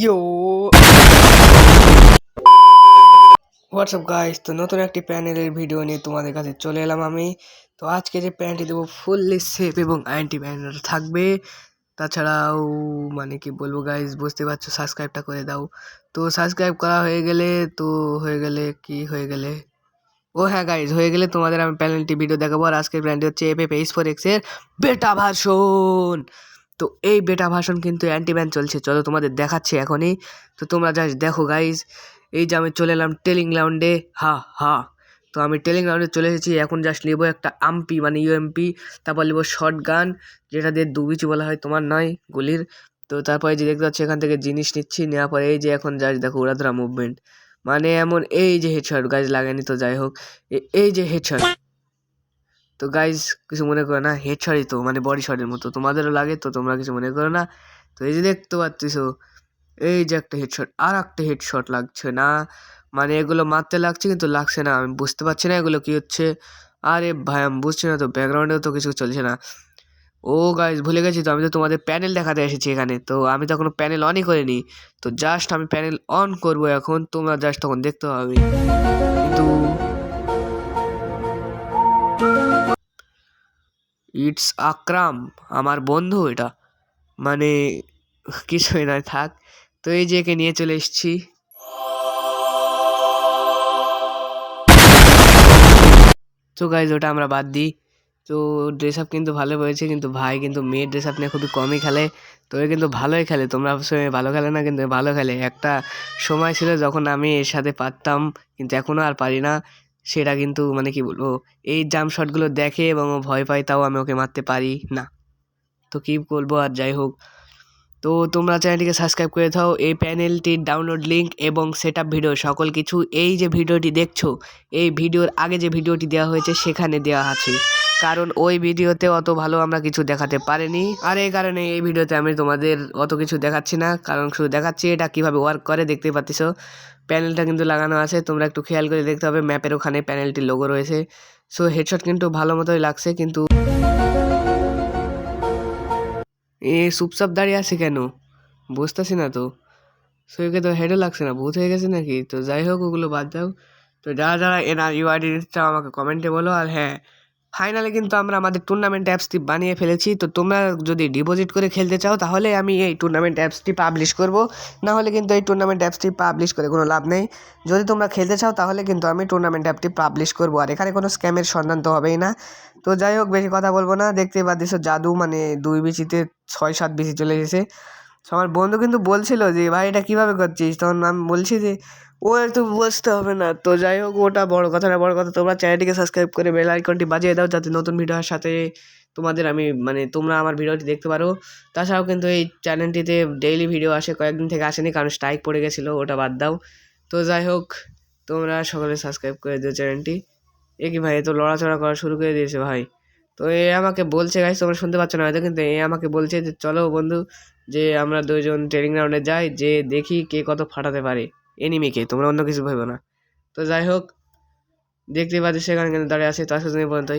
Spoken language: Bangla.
ইয়ো হোয়াটসঅ্যাপ গাইস তো নতুন একটি প্যানেলের ভিডিও নিয়ে তোমাদের কাছে চলে এলাম আমি। তো আজকে যে প্যান্টটি দেবো ফুললি সেফ এবং অ্যান্টি ব্যান্ডার থাকবে। তাছাড়াও মানে কি বলব গাইস বুঝতে পারছ সাবস্ক্রাইবটা করে দাও। তো সাবস্ক্রাইব করা হয়ে গেলে, তো হয়ে গেলে কি হয়ে গেলে? ও হ্যাঁ গাইজ হয়ে গেলে তোমাদের আমি প্যানেলটি ভিডিও দেখাবো। আর আজকের ব্র্যান্ডটি হচ্ছে এফ এফ এইচ ফোর এক্সের বেটা ভার্সন তো এই বেটা ভাষণ কিন্তু অ্যান্টি ব্যান চলছে। চলো তোমাদের দেখাচ্ছি এখনই। তো তোমরা জাস্ট দেখো গাইজ এই যে আমি চলে এলাম টেলিং গ্রাউন্ডে হা হা। তো আমি টেলিং গ্রাউন্ডে চলে এসেছি, এখন জাস্ট নেব একটা আম্পি মানে ইউএমপি তারপর নেব শর্ট গান যেটা দিয়ে দুবিচি বলা হয়, তোমার নয়, গুলির। তো তারপরে যে দেখতে পাচ্ছি, এখান থেকে জিনিস নিচ্ছি, নেওয়ার পরে এই যে এখন জাস্ট দেখো উড়াধরা মুভমেন্ট মানে এমন এই যে হেডশট গাইজ লাগেনি তো, যাই হোক। এই যে হেডশট তো গাইজ কিছু মনে করো না হেডশটই তো মানে বডি শটের মতো। তোমাদেরও লাগে তো, তোমরা কিছু মনে করো না। তো এই যে দেখতে পাচ্ছিস এই যে একটা হেডশট আর একটা হেডশট লাগছে না। মানে এগুলো মারতে লাগছে, কিন্তু লাগছে না, আমি বুঝতে পারছি না এগুলো কি হচ্ছে। আরে ভাই, আমি বুঝছি না তো ব্যাকগ্রাউন্ডেও তো কিছু চলছে না। ও গাইজ ভুলে গেছি তো, আমি তো তোমাদের প্যানেল দেখাতে এসেছি এখানে। তো আমি তো এখনও প্যানেল অনই করিনি। তো জাস্ট আমি প্যানেল অন করব এখন, তোমরা জাস্ট তখন দেখতে পাবে। কিন্তু ইটস আকরাম, আমার বন্ধু এটা। মানে কিছুই নয় থাক। তো এই যে একে নিয়ে চলে এসেছি। তো গাইজ ওটা আমরা বাদ দিই। তো ড্রেস আপ কিন্তু ভালো হয়েছে, কিন্তু ভাই কিন্তু মেয়ের ড্রেস আপ নিয়ে খুবই কমই খেলে। তো এ কিন্তু ভালোই খেলে। তোমরা ভালো খেলে না, কিন্তু ভালো খেলে। একটা সময় ছিল যখন আমি এর সাথে পারতাম, কিন্তু এখনও আর পারি না। সেটা কিন্তু মানে কি বলব, এই জাম্প শটগুলো দেখে এবং ও ভয় পায় তাও আমি ওকে মারতে পারি, না। তো কী বলব আর যাই হোক। তো তোমরা চ্যানেলটিকে সাবস্ক্রাইব করে দাও, এই প্যানেলটির ডাউনলোড লিঙ্ক এবং সেট ভিডিও সকল কিছু এই যে ভিডিওটি দেখছ, এই ভিডিওর আগে যে ভিডিওটি দেওয়া হয়েছে সেখানে দেওয়া আছে। কারণ ওই ভিডিওতে অত ভালো আমরা কিছু দেখাতে পারিনি। আর এই কারণে এই ভিডিওতে আমি তোমাদের অত কিছু দেখাচ্ছি না, কারণ শুধু দেখাচ্ছি এটা কীভাবে ওয়ার্ক করে দেখতে পাচ্ছ। প্যানেলটা কিন্তু লাগানো আছে, তোমরা একটু খেয়াল করে দেখতে হবে ম্যাপের ওখানে প্যানেলটির লোগো রয়েছে। সো হেডশট কিন্তু ভালো মতোই লাগছে, কিন্তু এ চুপচাপ দাঁড়িয়ে আছে কেন? বুঝতেছি না তো। সইকে তো হেডও লাগছে না, ভূত হয়ে গেছে নাকি? তো যাই হোক, ওগুলো বাদ দাও। তো যারা যারা এনার ইউআইডি চাও আমাকে কমেন্টে বলো, আর হ্যাঁ ফাইনালে কিন্তু আমরা আমাদের টুর্নামেন্ট অ্যাপসটি বানিয়ে ফেলেছি। তো তোমরা যদি ডিপোজিট করে খেলতে চাও, তাহলে আমি এই টুর্নামেন্ট অ্যাপসটি পাবলিশ করব। না হলে কিন্তু এই টুর্নামেন্ট অ্যাপসটি পাবলিশ করে কোনো লাভ নেই। যদি তোমরা খেলতে চাও, তাহলে কিন্তু আমি টুর্নামেন্ট অ্যাপটি পাবলিশ করব। আর এখানে কোনো স্ক্যামের সন্ধান তো হবেই না। তো যাই হোক, বেশি কথা বলব না। দেখতে পাচ্ছ জাদু মানে দুই বিচিতে ছয়, সাত বিচি চলে এসেছে। আমার বন্ধু কিন্তু বলছিল যে, ভাই, এটা কীভাবে করছিস? তখন আমি বলছি যে ও একটু বুঝতে হবে না। তো যাই হোক, ওটা বড় কথা না, বড় কথা। তোমরা চ্যানেলটিকে সাবস্ক্রাইব করে বেল আইকনটি বাজিয়ে দাও, যাতে নতুন ভিডিওর সাথে তোমাদের আমি মানে তোমরা আমার ভিডিওটি দেখতে পারো। তাছাড়াও কিন্তু এই চ্যানেলটিতে ডেইলি ভিডিও আসে, কয়েকদিন থেকে আসেনি, কারণ স্ট্রাইক পড়ে গেছিল, ওটা বাদ দাও। তো যাই হোক, তোমরা সকলে সাবস্ক্রাইব করে দিও চ্যানেলটি এ কি ভাই তো লড়াচড়া করা শুরু করে দিয়েছে ভাই। তো এ আমাকে বলছে গাইস তোমরা শুনতে পাচ্ছ না হয়তো, কিন্তু এ আমাকে বলছে যে, চলো বন্ধু, যে আমরা দুজন ট্রেনিং গ্রাউন্ডে যাই, যে দেখি কে কত ফাটাতে পারে। এনিমিকে তোমরা অন্য কিছু ভেবো না। তো যাই হোক দেখতে পাচ্ছি সেখানে কিন্তু দাঁড়িয়ে আছে, তো আজকের এই পর্যন্তই।